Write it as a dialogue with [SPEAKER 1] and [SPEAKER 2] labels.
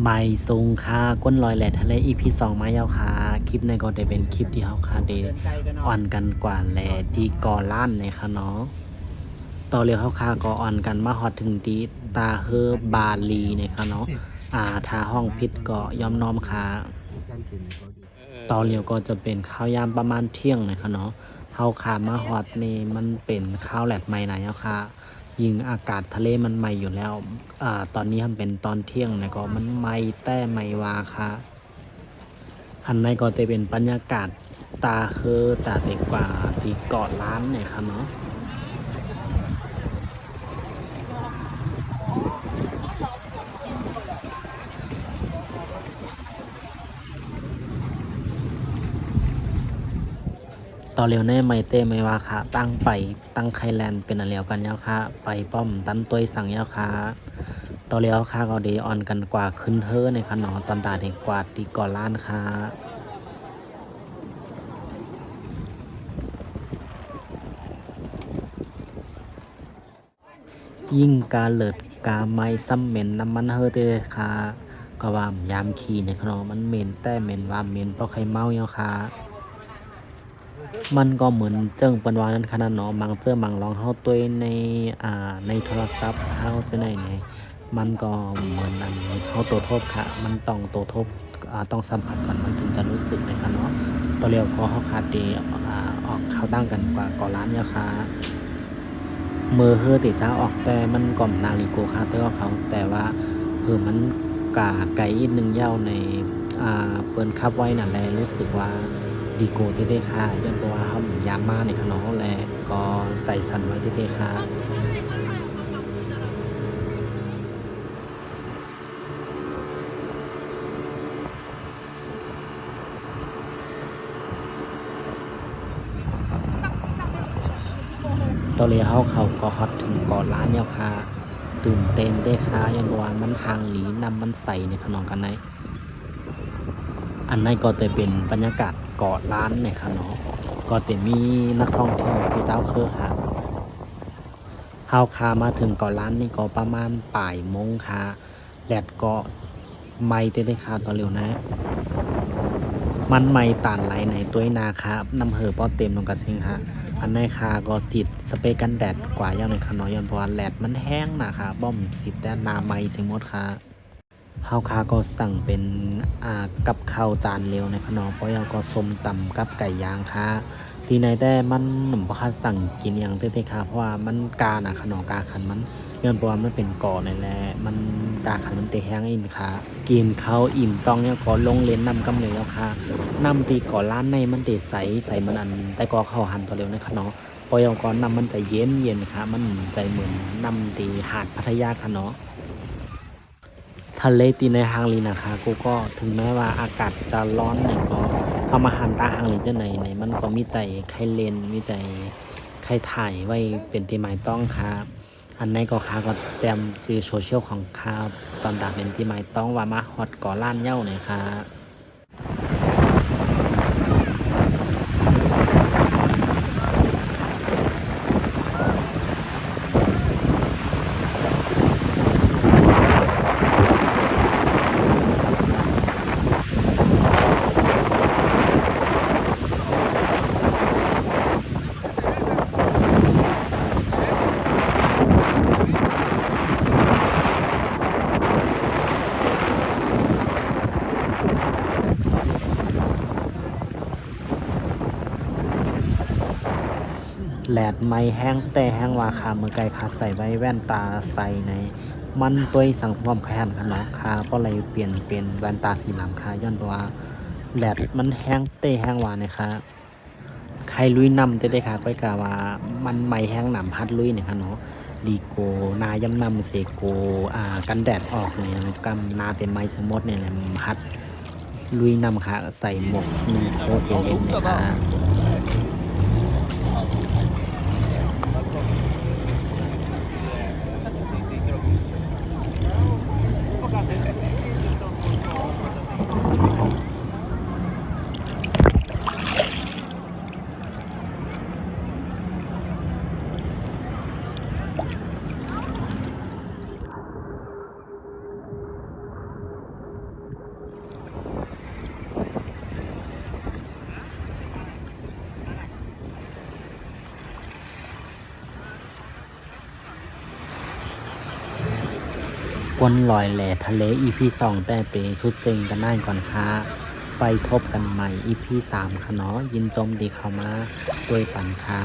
[SPEAKER 1] ไม่ทรงค่าก้นลอยแหล่ทะเล EP 2มายาวค่ะคลิปในก็ได้เป็นคลิปที่เฮาคาเดอ่อนกันกว่าแหล่ที่ก่อล้านในค่ะเนาะต่อเรียวเฮาคาก็อ่อนกันมาฮอดถึงที่ตาเฮอบาลีในค่ะเนาะอ่าถ้าห้องพิษก็ยอมน้อมค่ะต่อเรียวก็จะเป็นข้าวยามประมาณเที่ยงในะคะเนาะเฮาขามาฮอดนี่มันเป็นข้าวแหลดใหม่นะเนาค่ะ ยิงอากาศทะเลมันใหม่อยู่แล้วอตอนนี้ทำเป็นตอนเที่ยงนะก็มันใหม่แต่ไม่วาค่ะอันในก็จะเป็นบรรยากาศตาคือตาเด็กกว่าที่เกาะล้านเนี่ยค่ะเนาะ ต่อเร็วแน่ไม่เต้ไม่ว่าค่ะ ตั้งไปตั้งไคแลนด์เป็นอะไรกันยาวค่ะ ไปป้อมตันตัวสั่งยาวค่ะต่อเร็วค่ะก็ดีออนกันกว่าขึ้นเธอในขนอตอนตาเด็กกว่าตีก่อนล้านค่ะยิ่งการเลิดกาไม้ซ้ำเหม็นน้ำมันเฮอเตเลยค่ะก็ว่ายามขี่ในขนอมันเหม็นแต่เหม็นว่าเหม็นเพราะใครเมาเนาะค่ะ มันก็เหมือนเจิ้งเปิ้นว่านั้นขนาดเนาะมังเจอมังลองเฮาตัวในอ่าในโทรศัพท์เฮาจะไหนไหนมันก็เหมือนนั้นเฮาตัวทบค่ะ มันต้องตัวทบอ่าต้องสัมผัสก่อนมันถึงจะรู้สึกนะคะเนาะตัวเรียวก็เฮาคาเดอ่าออกเข้าตั้งกันกว่าก่อร้านเนี่ยค่ะมือเฮอติจ้าออกแต่มันก่อมนาฬิโกค่ะแต่ว่าเขาแต่ว่าเออมันกาไกลอีกหนึ่งเย้าในอ่าเปิ้นขับไว้นั่นแหละรู้สึกว่า ดีโกที่ได้ค่ะเรื่องเพราะว่าเขายามมาในขนมแหละก็ใจสั่นไว้ที่ได้ค่ะตอนนี้เขาเขาก็ฮอตถึงเกาะล้านเนี่ยค่ะ ตื่นเต้นได้ค่ะยันว่ามันทางหลีนำมันใส่ในขนมกันไหน อันนั้นก็จะเป็นบรรยากาศเกาะล้านเนี่ยค่ะเนาะก็จะมีนักท่องเที่ยวผู้เจ้าเครือค่ะเฮาคามาถึงเกาะล้านนี่ก็ประมาณป่ายมงค่ะแดดก็ไม่เต้ได้ค่ะตอนเร็วนะ มันไม่ต่านไหลในตัวนาครับน้ำเหอป้อเต็มลงกระเซงค่ะอันในคาก็สิทธิ์สเปรย์กันแดดกว่าอย่างในขนอยอนเพราะว่าแดดมันแห้งนะคะบ้อมสิทธิ์แต่นาไม่เสียงมดค่ะ เฮาคาก็สั่งเป็นอ่ากับข้าวจานเร็วในขนมเพราะยังก็ส้มตำกับไก่ย่างค่ะทีในแต่มันหนุ่มพ่อค้าสั่งกินอย่างเต้ๆค่ะเพราะว่ามันกาหนะขนมกาขันมันย้อนเพราะว่ามันเป็นก่อในแหละมันกาขันมันเตะแห้งอินค่ะกินข้าวอิ่มต้องเนี่ยก็ลงเลนนำกำเลยแล้วค่ะนำตีก่อร้านในมันเตะใสใสมันอันแต่ก็เข้าหันตัวเร็วในขนมพอยังก่อนนำมันจะเย็นเย็นค่ะมันใจเหมือนนำตีหาดพัทยาค่ะเนาะ ทะเลตีในฮังลีนะคะ กูก็ถึงแม้ว่าอากาศจะร้อนเนี่ยก็เอามาหันตาฮังลีจะไหนไหนมันก็มีใจใครเลนมีใจใครถ่ายไว้เป็นที่หมายต้องครับอันในก็ค้าก็เตรียมจือโซเชียลของค้าตอนดาเป็นที่หมายต้องว่ามาฮอตก่อล้านเย่าหน่อยครับ แหลดไม่แห้งแต่แห้งว่าคาเมื่อไกลคาใส่ไว้แว่นตาใส่ใน มันตัวสังสมอมแค่นค่ะเนาะคาเพราะอะไรเปลี่ยนเป็นแว่นตาสีน้ำค่ะย้อนเพราะว่าแหลดมันแห้งเตแห้งว่าเนี่ยคะใครลุยนำเต้ได้ค่ะก็กะว่ามันไม่แห้งหนำฮัดลุยเนี่ยค่ะเนาะลีโกนายำนำเซโกอ่ากันแดดออกเนี่ยกำนาเต็มไม้สมมติเนี่ยแหละฮัดลุยนำค่ะใส่หมวกหนึ่งโพเซเลนเนี่ยค่ะ วนลอยแหล่ทะเลอีพีสองแต่เปชุดเซ็งกันได้ก่อนค่ะไปทบกันใหม่อีพีสามค่ะเนาะยินจมดีเข้ามาด้วยปันค่ะ